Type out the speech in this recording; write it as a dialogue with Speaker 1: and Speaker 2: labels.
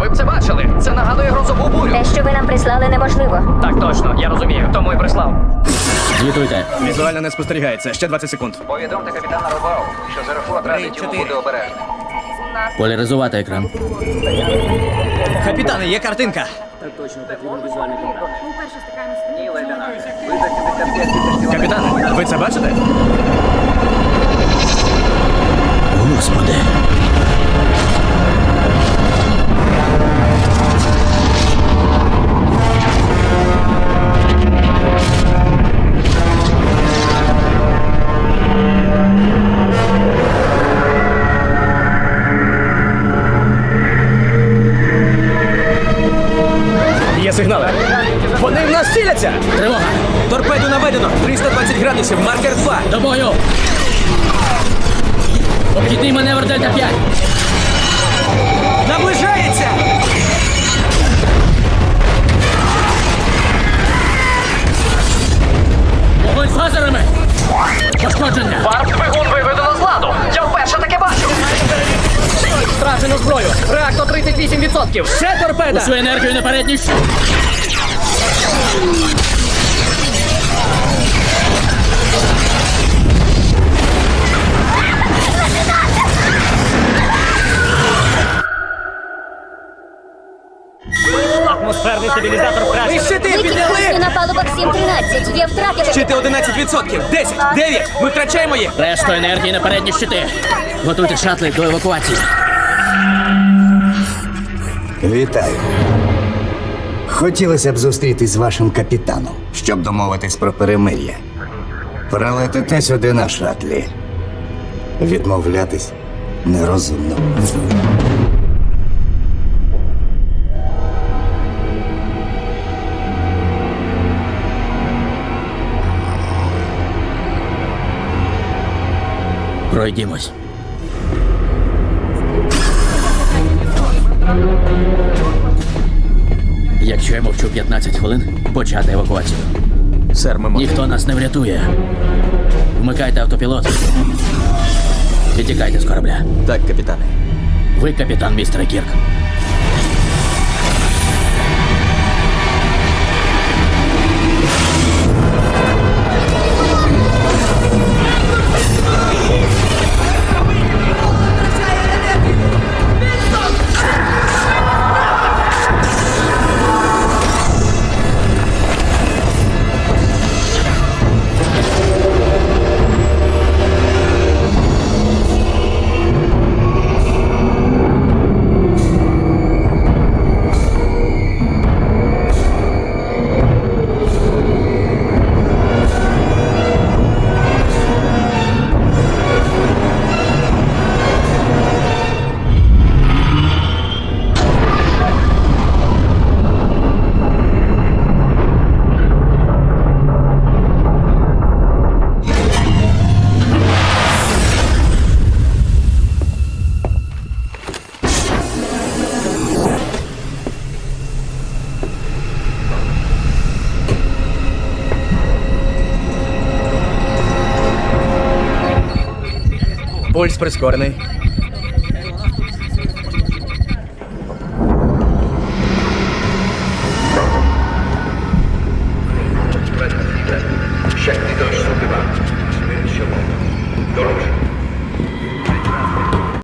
Speaker 1: Ви б це бачили. Це нагадує грозову бурю.
Speaker 2: Те, що ви нам прислали, неможливо.
Speaker 1: Так точно, я розумію, тому і прислав.
Speaker 3: Звітуйте.
Speaker 4: Візуально не спостерігається. Ще 20 секунд.
Speaker 5: Повідомте капітана Робау, що Зерафлот радить йому бути обережним.
Speaker 3: Поляризувати екран.
Speaker 4: Капітане, є картинка. Капітане, ви це бачите? Ціляться!
Speaker 3: Тривога!
Speaker 4: Торпеду наведено! 320 градусів, маркер 2!
Speaker 3: До бою! Обхідний маневр Дельта 5!
Speaker 4: Наближається!
Speaker 3: Вогонь з лазерами! Пошкодження!
Speaker 1: Варп двигун виведено з ладу. Я вперше таке бачу. Втрачено зброю. Реактор 38%. Ще торпеда.
Speaker 3: Усю енергію на передній щит!
Speaker 4: Атмосферний стабілізатор втрачено. Щити
Speaker 2: Які
Speaker 4: підняли!
Speaker 2: на палубах 7-13? Є втрати.
Speaker 4: Щити 11%! 10! 9! Ми втрачаємо їх!
Speaker 3: Решту енергії на передні щити! Готуйте шатли до евакуації!
Speaker 6: Вітаю. Хотілося б зустрітись з вашим капітаном, щоб домовитись про перемир'я. Прилетите сюди на шатлі. Відмовлятись нерозумно.
Speaker 3: Пройдімось. Я мовчу 15 хвилин, почати евакуацію.
Speaker 4: Сер, ми
Speaker 3: Ніхто нас не врятує. Вмикайте автопілот. І тікайте з корабля.
Speaker 4: Так, капітане.
Speaker 3: Ви капітан містер Кірк.
Speaker 4: Пульс прискорений.